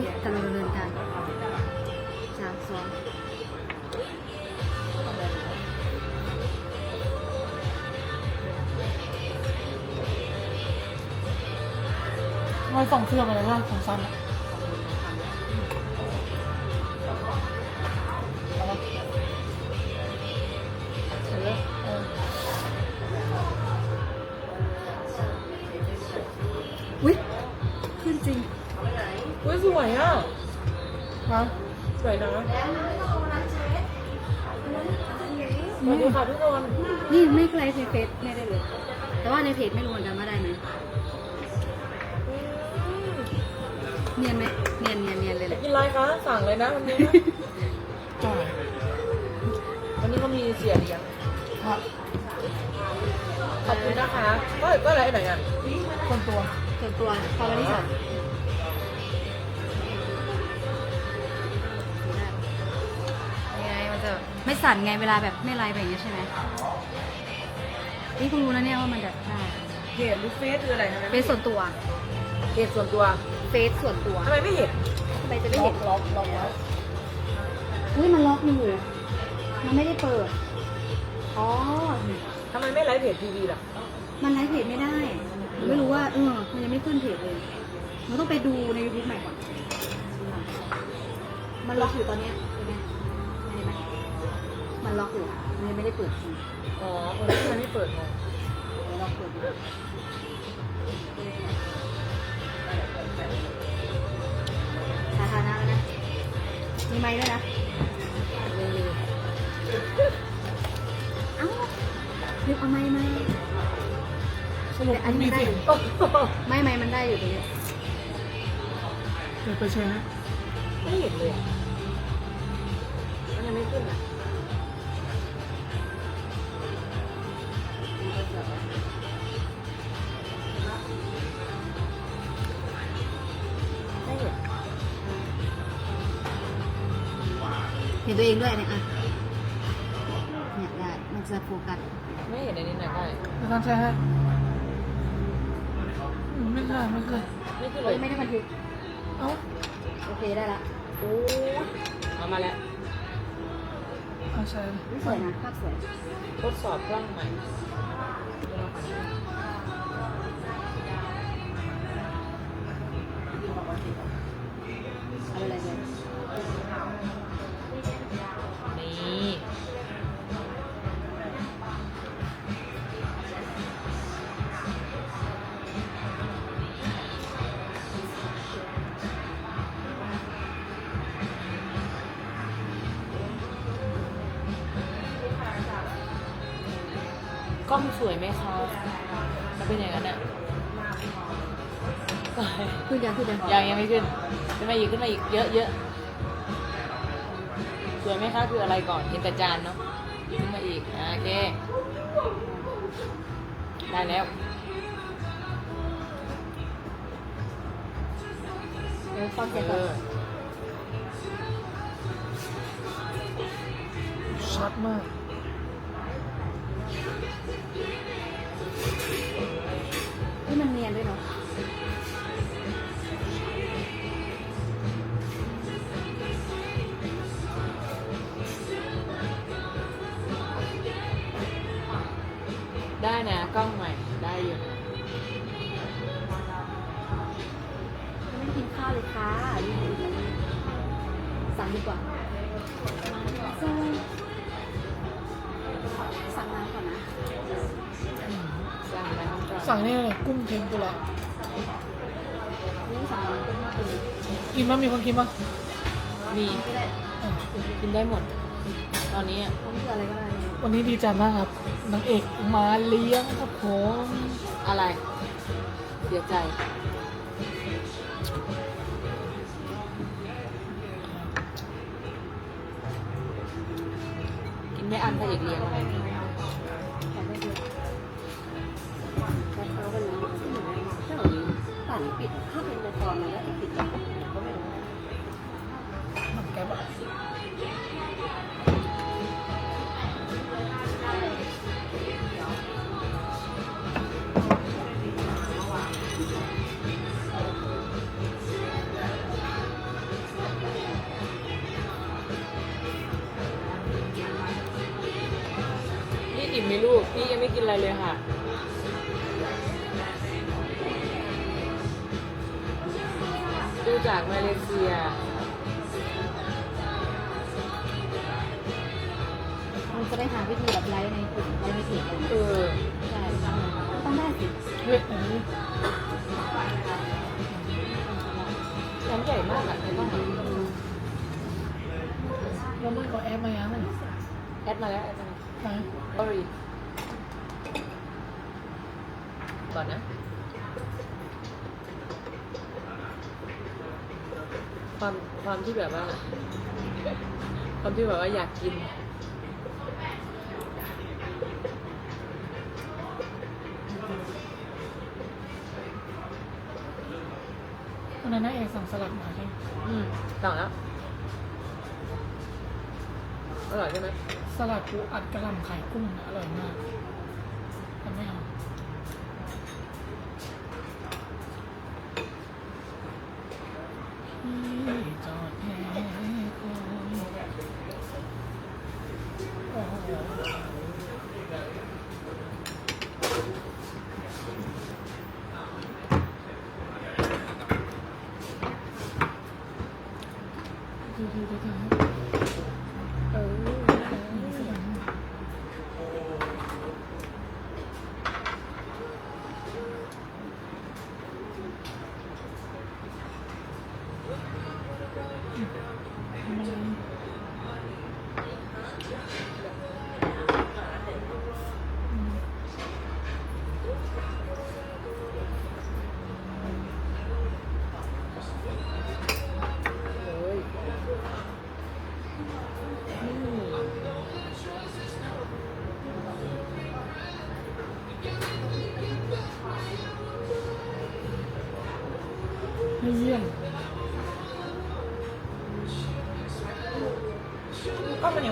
นี่กำลังดำเนินการสามสองรอยส่งเสื้อมาเลยว่าของซันอะ จ่ายวันนี้ก็มีเสียเลี้ยงครับขอบคุณนะคะ ก็ก็อะไรไหนอะคนตัวส่วนตัวพอวันที่สามยังไงมันจะไม่สั่นไงเวลาแบบไม่ไลฟ์แบบนี้ใช่ไหมนี่เพิ่งรู้นะเนี่ยว่ามันจะได้เพจหรือเฟซหรืออะไรทำไมเฟซส่วนตัวเพจส่วนตัวเฟซส่วนตัวทำไมไม่เห็นทำไมจะไม่ล็อเห็กนล็อกล็อกแล้ว อุ้ยมันล็อกอยู่ มันไม่ได้เปิด อ๋อ ทำไมไม่ไลฟ์เพจทีวีล่ะ มันไลฟ์เพจไม่ได้ไม่รู้ว่า เออ มันยังไม่ขึ้นเพจเลยมันต้องไปดูในยูทูบใหม่ก่อน มันล็อกอยู่ตอนเนี้ยเห็นไหมเห็นไหมมันล็อกอยู่มันยังไม่ได้เปิดจริงอ๋อเออทำไมไม่เปิดงงมันล็อกเปิดอยู่สาธารณะแล้วนะ มีไม้ด้วยนะมี เอ้านึกเอาไม้ไหมสรุปแต่อันนี้มีไม่ได้สิโอ้โหไม่ไม้มันได้อยู่ตรงเนี้ยเดี๋ยวไปเช็คนะไม่เห็นเลยอะมันยังไม่ขึ้นอะไม่เห็นเห็นตัวเองด้วยเนี่ยอะเนี่ย ไม่เคยไม่เคยไม่ขึ้นเลเลยยไม่ได้บันทึกเอ้าโอเคได้ละโอ้ยเอามาแล้วเอาใช่อุ๊ยสวยนะภาพสวยทดสอบกล้องใหม่ ยังยังยังไม่ขึ้น ขึ้นมาอีกขึ้นมาอีกเยอะเยอะสวยไหมคะคืออะไรก่อนเห็นแต่จานเนาะขึ้นมาอีกอะโอเค ได้แล้วเดี๋ยวฟังเสียงเอก่อนอชัดมากนี่มันเนียนด้วยเนาะ ได้นะกล้องใหม่ได้อยู่นะยังไม่ได้กินข้าวเลยค่ะนี่สั่งดีกว่าสั่งสั่งน้ำก่อนนะสั่งมาน้องก่อนสั่งนี่เลยกุ้งเทมปุระนี่สั่งน้ำเป็นมากเลยกินมั้ยมีคนกินมั้ยมีก็ได้อะกินได้หมด ตอนนี้อะต้องเลือกอะไรก็ได้วันนี้ดีใจมากครับนางเอกมาเลี้ยงครับผมอะไรเสียใจกินไม่อันพระเอกเลี้ยงไหม ไม่กินอะไรเลยค่ะ ดูจากมาเลเซียมันจะได้หาวิธีแบบไลฟ์ในกลุ่มไลฟ์ในเพจอะไรเออใช่ต้องได้สิเฮ้ยอันนี้ร้านใหญ่มากอะในบ้านอะแล้วมึงก็แอปมายังแอดมาแล้วแอดมาแล้ว ความความที่แบบว่า ความที่แบบว่าอยากกินวันนั้นนายเอกสั่งสลัดมาใช่ไหมอืมสั่งแล้วอร่อยใช่ไหมสลัดปูอัดกระหล่ำไข่กุ้งนะอร่อยมาก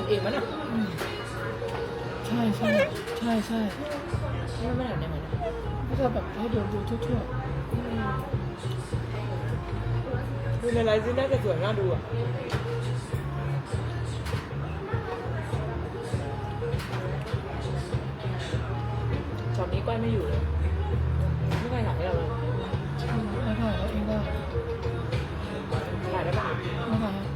เองมั้ยเนี่ยอืมใช่ใช่ใช่ใช่นี่มันไม่หนได้ไหมเนี่ยก็จะแบบให้ดูดูทั่วดูในไลฟ์ซิน่าจะสวยน่าดูอะช็อตนี้ก้อยไม่อยู่เลยไม่เคยถ่ายให้เราเลยๆไม่ถ่ายแล้วเองก็ถ่ายได้ปะไม่ถ่าย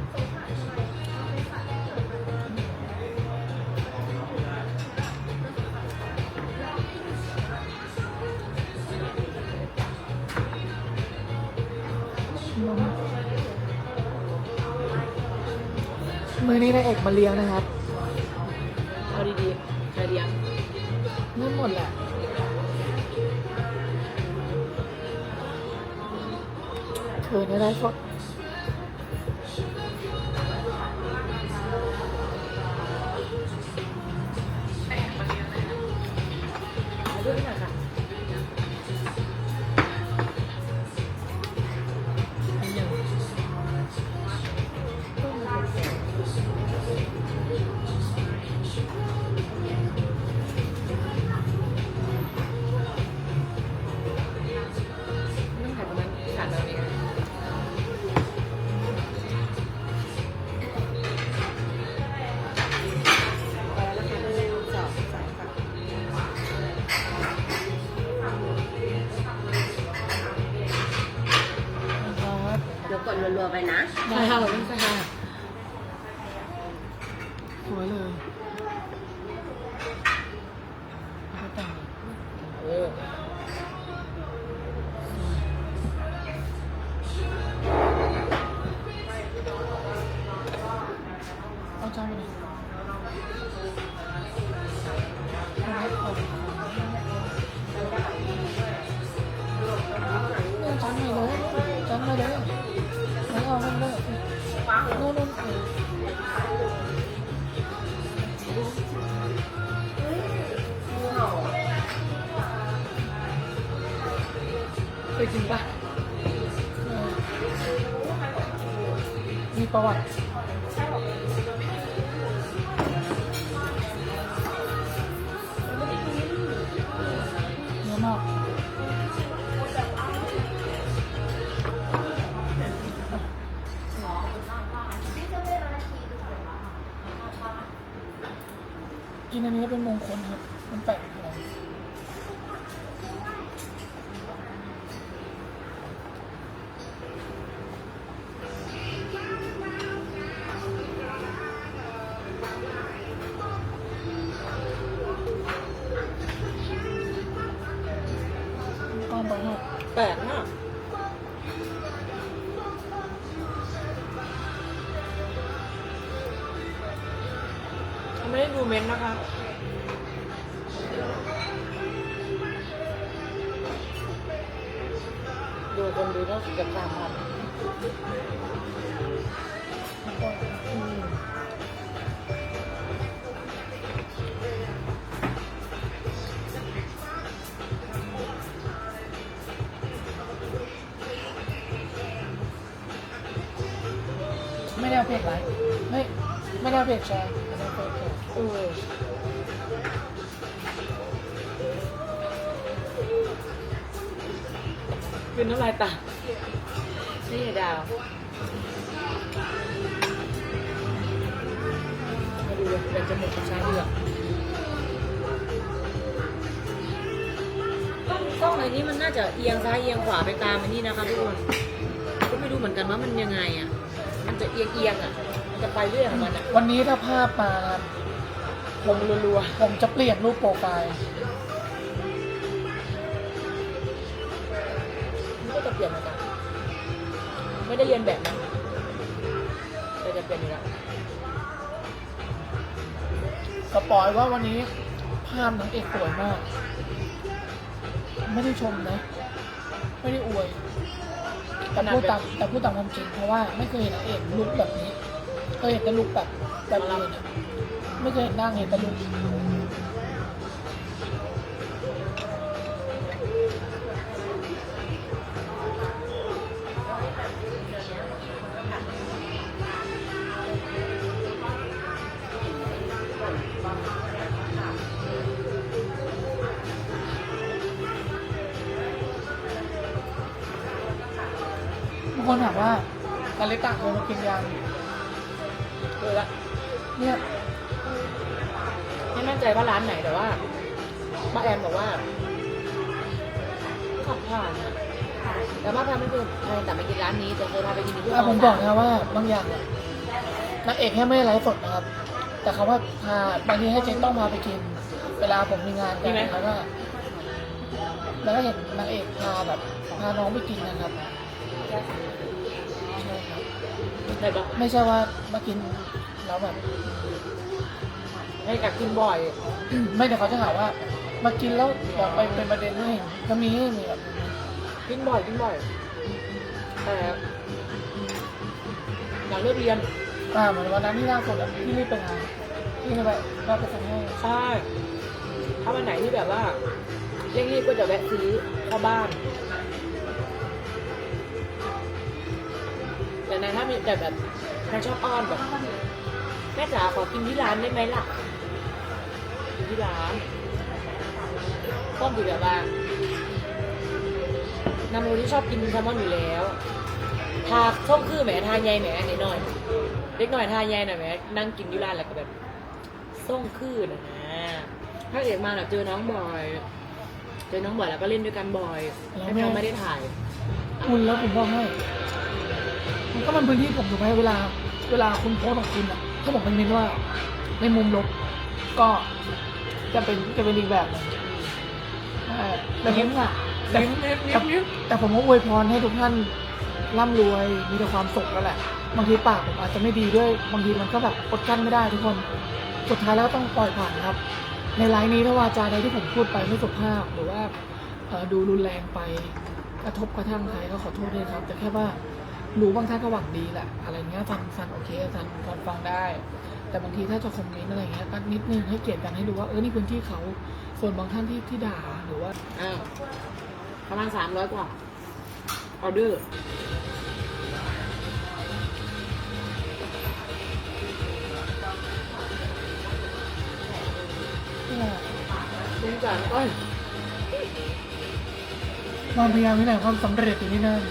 อนี้นายเอกมาเลี้ยงนะครับเอาดีๆใครเลี้ยงนี่หมดแหละเธอเนี่ยได้สดเอ ดูคนดูต้องสิบสามพันไม่ได้เอาเพจไลค์ไม่ไม่ได้เอาเพจแชร์ไม่ได้เอาเพจแชร์เออ คือน้ำลายตานี่ดาวมาดูเลยเดี๋ยวจะหมดกับชาเลือกกล้องกล้องไอ้นี้มันน่าจะเอียงซ้ายเอียงขวาไปตามไอ้นี่นะคะทุกคนก็ไม่รู้เหมือนกันว่ามันยังไงอะ มันจะเอียงเอียงๆอะ มันจะไปเรื่อยของมันอะวันนี้ถ้าภาพมานะครับลงรัวผมจะเปลี่ยนรูปโปรไฟล์ ไม่ได้เรียนแบบนะแต่จะเปลี่ยนอยู่แล้วสปอยว่าวันนี้ภาพนางเอกสวยมาก ไม่ได้ชมนะ ไม่ได้อวย แต่พูดตามแต่พูดตามความจริงเพราะว่าไม่เคยเห็นนางเอกลุกแบบนี้ เคยเห็นแต่ลุกแบบแบบอื่นอะไม่เคยเห็นนางเห็นแต่ลุก คนถามว่าอลิตะเคยมากินยังเลยละเนี่ยไม่มั่นใจว่าร้านไหนแต่ว่าป้าแอนบอกว่าขับผ่านอะแต่ป้าแอนไม่เคยเคยแต่ไปกินร้านนี้แต่เคยพาไปกินที่อะผมบอกนะว่าบางอย่างอะนางเอกแค่ไม่ได้ไลฟ์สดนะครับ แต่เขาว่าพาบางทีให้เจ๊ต้องพาไปกิน เวลาผมมีงานกันแล้วก็แล้วก็เห็นนางเอกพาแบบพาน้องไปกินนะครับใช่ครับ ได้ปะไม่ใช่ว่ามากินแล้วแบบให้กักกินบ่อย ไม่แต่เขาจะหาว่า มากินแล้วบอกไปเป็นประเด็นให้ก็มีมีแบบกินบ่อยกินบ่อย แต่หลังเลิกเรียน อ่าเหมือนวันนั้นที่ล่าสุดอะที่รีบไปงานที่รีบไปก็ไปสั่งให้ใช่ถ้าวันไหนที่แบบว่าเร่งรีบก็จะแวะซื้อเข้าบ้าน แต่ในถ้ามีแต่แบบนายชอบอ้อนแบบแม่จ๋าขอกินที่ร้านได้ไหมล่ะกินที่ร้านต้มอยู่แบบว่านำโรที่ชอบกินแซลมอนอยู่แล้ว ทาส้มคือแหมทาใยแหมนิดหน่อยเล็กหน่อยทาใยหน่อยแหมนั่งกินอยู่ร้านแล้วก็แบบส่งคืนนะนะถ้าเอกมาแบบเจอน้องบอยเจอน้องบอยแล้วก็เล่นด้วยกันบ่อยแค่เขาไม่ได้ถ่าย คุณแล้วผมบอกให้ ก็มันพื้นที่ผมถูกไหมเวลา เวลาคุณโพสต์ของคุณอะถ้าผมเป็นเน้นว่า ในมุมลบก็จะเป็นจะเป็นอีกแบบหนึงอ่าแต่ผมอะแต่แต่แต่ผมก็อวยพรให้ทุกท่านร่ำรวยมีแต่ความสุขแล้วแหละ บางทีปากผมอาจจะไม่ดีด้วย บางทีมันก็แบบอดกั้นไม่ได้ทุกคน สุดท้ายแล้วต้องปล่อยผ่านครับ ในไลน์นี้ถ้าวาจาใดที่ผมพูดไปไม่สุภาพหรือว่าเอ่อดูรุนแรงไปกระทบกระทั่งใครก็ขอโทษด้วยครับ แต่แค่ว่า รู้บางท่านก็หวังดีแหละอะไรเงี้ยฟังฟังโอเคฟังฟังฟังได้ แต่บางทีถ้าจะคอมเมนต์อะไรเงี้ยก็นิดนึงให้เกียรติกันให้ดูว่าเออนี่พื้นที่เขาส่วนบางท่านที่ที่ด่าหรือว่าอ่าประมาณสามร้อยกว่าออเดอร์ที่ว่าสงสารอ้อยความพยายามที่ไหนความสำเร็จอยู่ที่นั่น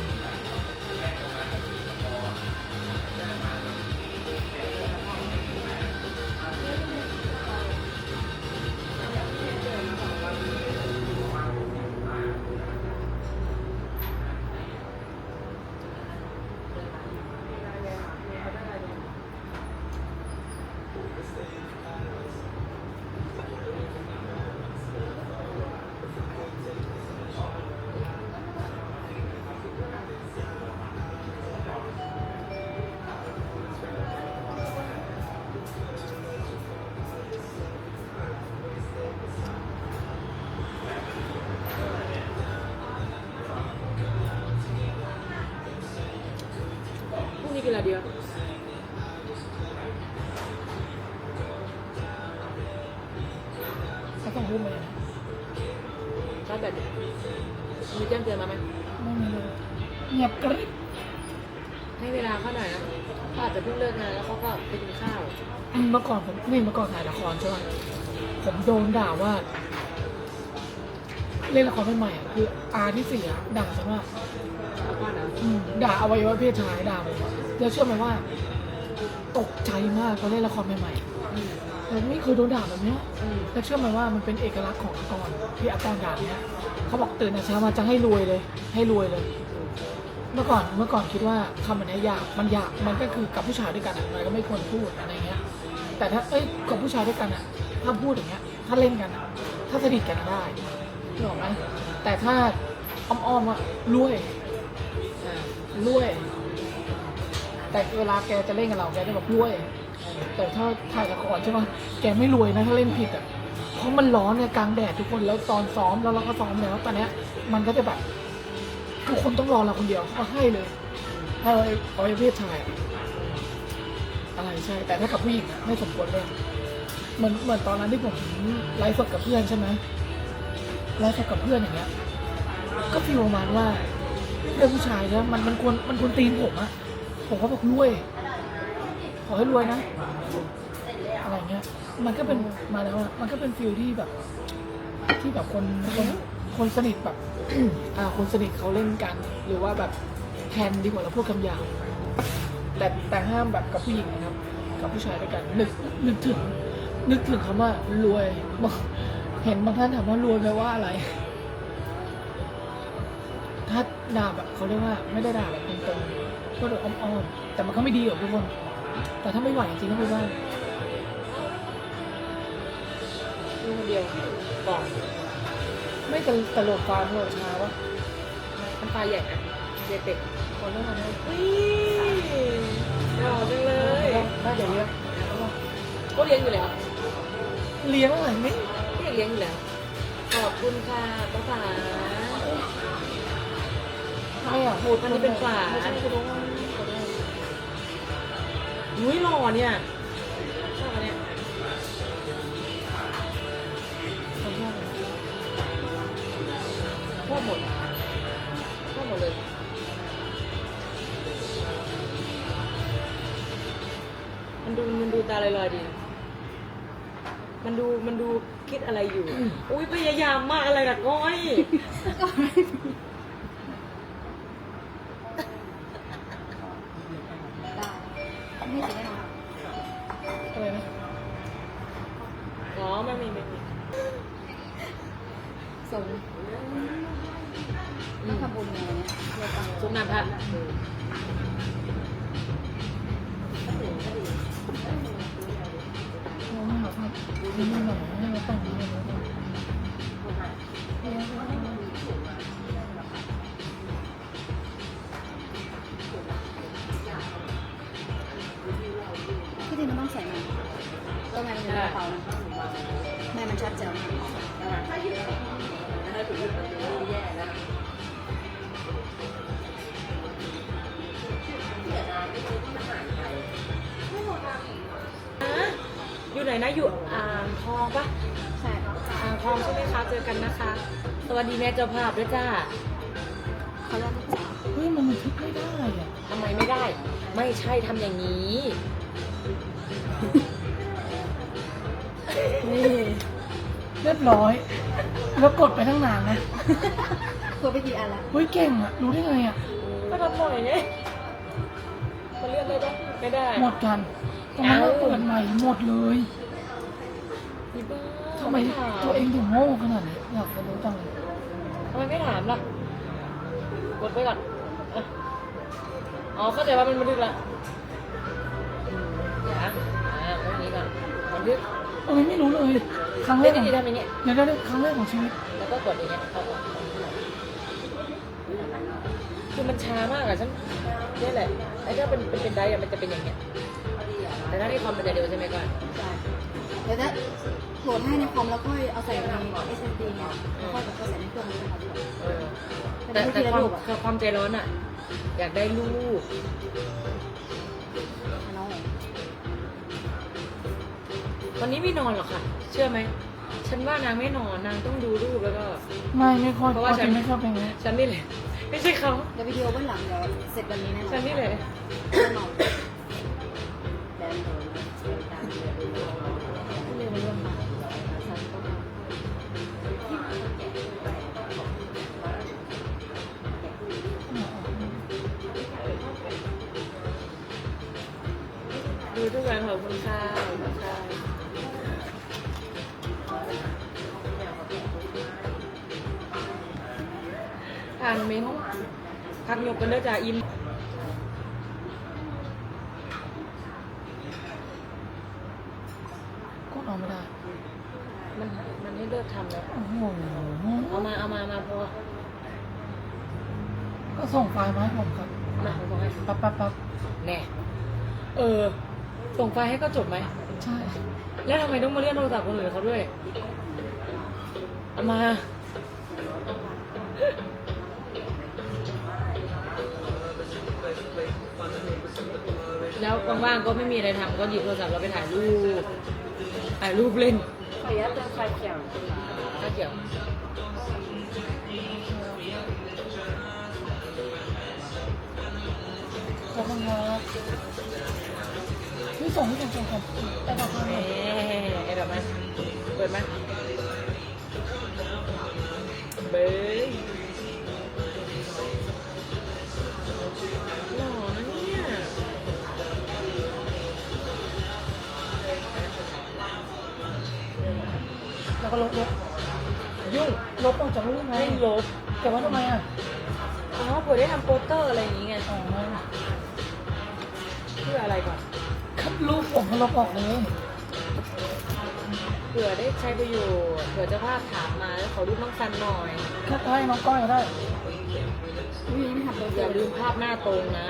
แบตมีแจ้งเตือนมาไหมไม่มีเลยเงียบกริบให้เวลาเขาหน่อยนะเขาอาจจะเพิ่งเลิกงานแล้วเขาก็ไปกินข้าวอืมเมื่อก่อนผมนี่เมื่อก่อนถ่ายละครใช่ไหมผมโดนด่าว่า เล่นละครใหม่ๆอะคืออาที่สี่อะด่าฉันว่าแล้วก็นะอืมด่าอวัยวะเพศชายด่าผมอะ แล้วเชื่อไหมว่า ตกใจมากตอนเล่นละครใหม่อืมๆผมไม่เคยโดนด่าแบบเนี้ยแล้วเชื่อไหมว่ามันเป็นเอกลักษณ์ของอากรที่อากรด่าเนี้ยเขาบอกตื่นแต่เช้ามาจะให้รวยเลย ให้รวยเลย เมื่อก่อนเมื่อก่อนคิดว่าคำอันนี้ยากมันยากมันก็คือกับผู้ชายด้วยกันอะมันก็ไม่ควรพูดอะไรเงี้ย แต่ถ้าเอ้ยกับผู้ชายด้วยกันอะถ้าพูดอย่างเงี้ย ถ้าเล่นกันอะถ้าสนิทกันได้ถูกไหมแต่ถ้าอ้อมๆอะรวยรวย แต่เวลาแกจะเล่นกับเราแกจะแบบรวย แต่ถ้าถ่ายละครใช่ไหมแกไม่รวยนะถ้าเล่นผิดอะเพราะมันร้อนเนี่ยกลางแดดทุกคนแล้วตอนซ้อมแล้วเราก็ซ้อมแล้วตอนเนี้ยมันก็จะแบบทุกคนต้องรอเราคนเดียวเขาให้เลยถ้าเราเอาไอ้เพศชายอะไรใช่ แต่ถ้ากับผู้หญิงอะไม่สมควรเล่นเหมือนเหมือนตอนนั้นที่ผมไลฟ์สดกับเพื่อนใช่ไหมไลฟ์สดกับเพื่อนอย่างเงี้ย ก็ฟีลประมาณว่าเรื่องผู้ชายแล้วมันมันควรมันควรตีนผมอะ ผมก็บอกรวย ขอให้รวยนะ อะไรเงี้ย มันก็เป็นมาแล้วอะมันก็เป็นฟิลที่แบบ ที่แบบคนคนคนสนิทแบบ อ่าคนสนิทเขาเล่นกัน หรือว่าแบบแทนดีกว่าเราพูดคำหยาบแต่แต่ห้ามแบบกับผู้หญิงนะครับ กับผู้ชายด้วยกันนึกนึกถึง นึกถึงคำว่ารวยบอกเห็นบางท่านถามว่ารวยแปลว่าอะไร ถ้าด่าแบบเขาเรียกว่าไม่ได้ด่าแบบตรงๆ ก็โดยอ้อมๆแต่มันก็ไม่ดีหรอกทุกคน แต่ถ้าไม่ไหวจริงๆก็ไม่ว่าลูกคนเดียวก่อนไม่ตะตลกฟ้าตลกช้าวะมันปลาใหญ่นะใหญ่เป็ดคนเรื่องอะไรอุ้ยหล่อจังเลยน่าจะเลี้ยงก็เลี้ยงอยู่แล้ว เลี้ยงอะไรไม่ก็เลี้ยงอยู่แล้วขอบคุณค่ะป้าป๋า ไม่อะพูดอันนี้เป็นฝาอุ้ยหล่อเนี่ยชอบอันเนี้ยชอบหมดชอบหมดเลยมันดูมันดูตาลอยๆดีนะมันดูมันดูคิดอะไรอยู่ อุ้ยพยายามมากอะไรล่ะก้อย ส่งต้องทำบุญไงเนี่ยเพื่อตังค์ซุปน้ำพัดเราไม่หาภาพนี่ไม่หน่อยให้เราแต่งนี้เลยนะที่จริงมันต้องใส่มันต้องไงมันเป็นกระเป๋านะแม่มันชัดเจ๋ว นนะอยู่อ่างทองปะใช่อ่างทองใช่ไหมคะเจอกันนะคะ สวัสดีแม่เจ้าภาพด้วยจ้าเขาเรียกลูกสาวเฮ้ยมันบันทึกไม่ได้อะทำไมไม่ได้ ไม่ใช่ทำอย่างนี้ นี่เรียบร้อย แล้วกดไปตั้งนานนะตัวไปกี่อันละเฮ้ยเก่งอะรู้ได้ไงอะก็ทำบ่อยไงมันเลือกได้ปะไม่ได้ หมดกันตรงนั้นเราเปิดใหม่หมดเลย พี่บ้าทำไมถาตัวเองถึงโง่ขนาดนี้อยากจะรู้จังเลยทำไมไม่ถามล่ะกดไปก่อนอะอ๋อเข้าใจว่ามันบันทึกละอืมเดี๋ยวนะอ่าตรงนี้ก่อนบันทึกเอ้ยไม่รู้เลยครั้งแรเล่กนของดีๆทำอย่างเงี้ย เดี๋ยวได้ครั้งแรกของชีวิตแล้วก็กดอย่างเงี้ยเอาออกคือมันช้ามากอะฉันนี่แหละไอ้ถ้าเป็นเป็นเป็นไดร์อะมันจะเป็นอย่างเงี้ยแต่ถ้าที่คอมมันจะเร็วใช่ไหมก่อนใช่เดี๋ยวถ้าโหลดให้ในคอมแล้วค่อยเอาใส่ใน SSD ไงแล้วค่อยแบบเข้าใส่ในเครื่องนี้นะคะเออแต่แต่ไม่แต่ทีละความรูปอะแต่ความใจร้อนอะ อยากได้ลูกน้องวันนี้ไม่นอนหรอกค่ะ เชื่อไหม ฉันว่านางไม่นอน นางต้องดูรูปแล้วก็ ไม่ไม่ค่อยเพเพราะราะว่าว่าฉัฉันนไม่ชอบเพลงนี้ฉันนี่แหละ ไม่ใช่เขาเดี๋ยววิดีโอเบื้องหลังเดี๋ยวเสร็จวันนี้แน่นอนฉันนี่แหละ กันขอบคุณค่ะขอบคุณค่ะอ่านเมนต์พักยกกันเด้อจ้าอิมก็เอาไม่ได้มันมันให้เลิกทำแล้วโอ้โหเอามาเอามามาพอก็ส่งไฟล์มาให้ผมครับมาผมบอกให้ปั๊บปั๊บปั๊บแน่เออ ส่งไฟล์ให้ก็จบไหม ใช่ แล้วทำไมต้องมาเรียกโทรศัพท์คนอื่นเขาด้วยเอามา แล้วว่างๆก็ไม่มีอะไรทำก็หยิบโทรศัพท์เราไปถ่ายรูป ถ่ายรูปเล่นขออนุญาตเติมไฟเขียวถ้าเกี่ยวขอบคุณครับ ส่งที่ส่งส่งครับแต่ดอกไม้แหมไอ้แบบมันเปิดไหมเบ้ยหล่อนะเนี่ยแล้วก็ลบลบยุ่งลบออกจากรูปไงไม่ลบแต่ว่าทำไมอะอ๋อเผื่อได้ทำโปสเตอร์อะไรอย่างงี้ไงอ๋อเพื่ออะไรก่อน ครับรูปผมก็ลบออกเลยเผื่อได้ใช้ประโยชน์เผื่อเจะภาพถามมาแล้วขอรูปน้องซันหน่อยก็ให้น้องก้อยก็ได้อุ้ยยังไม่ทำเลยอย่าลืมภาพหน้าตรงนะ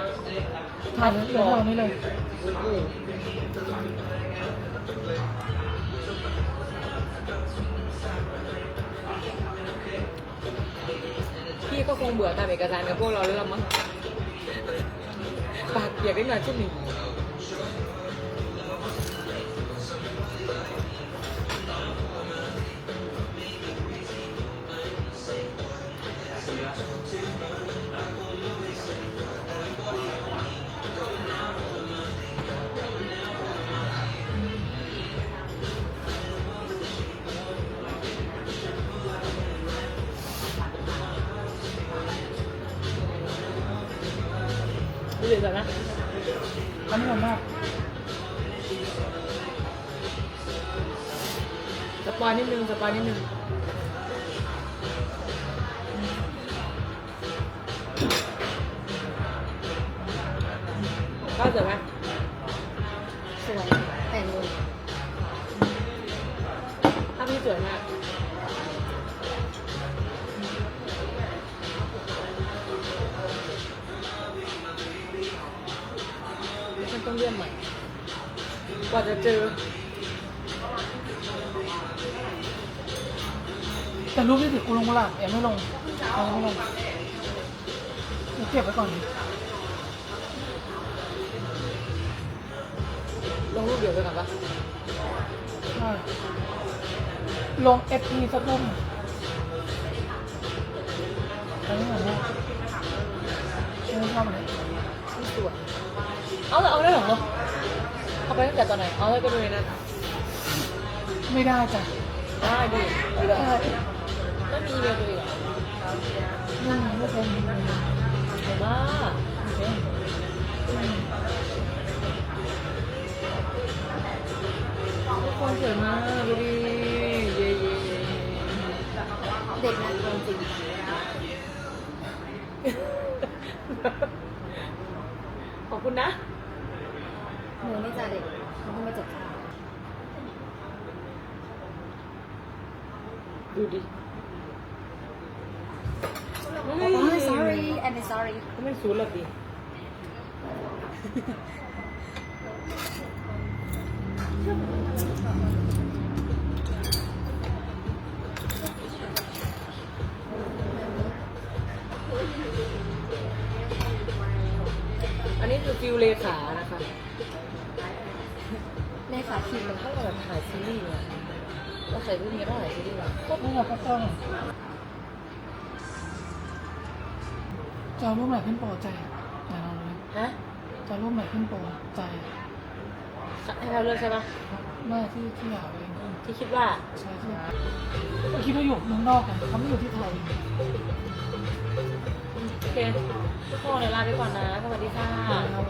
ถ่ายเลยเดี๋ยวเอานี้เลยพี่ก็คงเบื่อตามเอกสารกับพวกเราแล้วละมั้งปากเปียกได้หน่อยช่วงหนึ่ สปอยนิดนึงสปอยนิดนึงก็เสร็จไหมสวยแต่งเลยภาพพี่สวยมากฉันต้องเลื่อนใหม่กว่าจะเจอ แต่รูปที่ติดกูลงกุหลาบยังไม่ลงยังไม่ลงเดี๋ยวเก็บไว้ก่อนลงรูปเดียวไปก่อนปะใช่ลงเอฟพีสักรูปหนึ่งอันนี้เหมือนว่าไม่ชอบอันนี้ไม่สวยเอาเลยเอาได้เหรอเอาไปตั้งแต่ตอนไหน เอาเลยก็ดูในนั้นไม่ได้จ้ะได้ดิไม่ได้ ไม่มีอีเมลตัวเองเหรอไม่มีไม่เป็นไม่เป็นเห็นว่าอืมทุกคนสวยมากดูดิเย่เย่เย่เด็กนะจริงขอบคุณนะหนูนี่จะเด็กมันต้องไม่จบค่ะดูดิ เป็นศูนย์อันนี้คือฟิวเลขานะคะในขาชิมมันก็แบบถ่ายซีรีส์ไงเราใส่รูปนี้ก็ถ่ายซีรีส์อะพวกนี้เราก็ต้อง จะเอารูปไหนขึ้นโปรใจไหนลองดูดิฮะจะเอารูปไหนขึ้นโปรใจให้เราเลือกใช่ปะแม่ที่ที่อยากเองที่คิดว่าใช่ใช่เราคิดว่าอยู่เมืองนอกกันเขาไม่อยู่ที่ไทยโอเคทุกคนเดี๋ยวลาไปก่อนนะสวัสดีค่ะนะครับ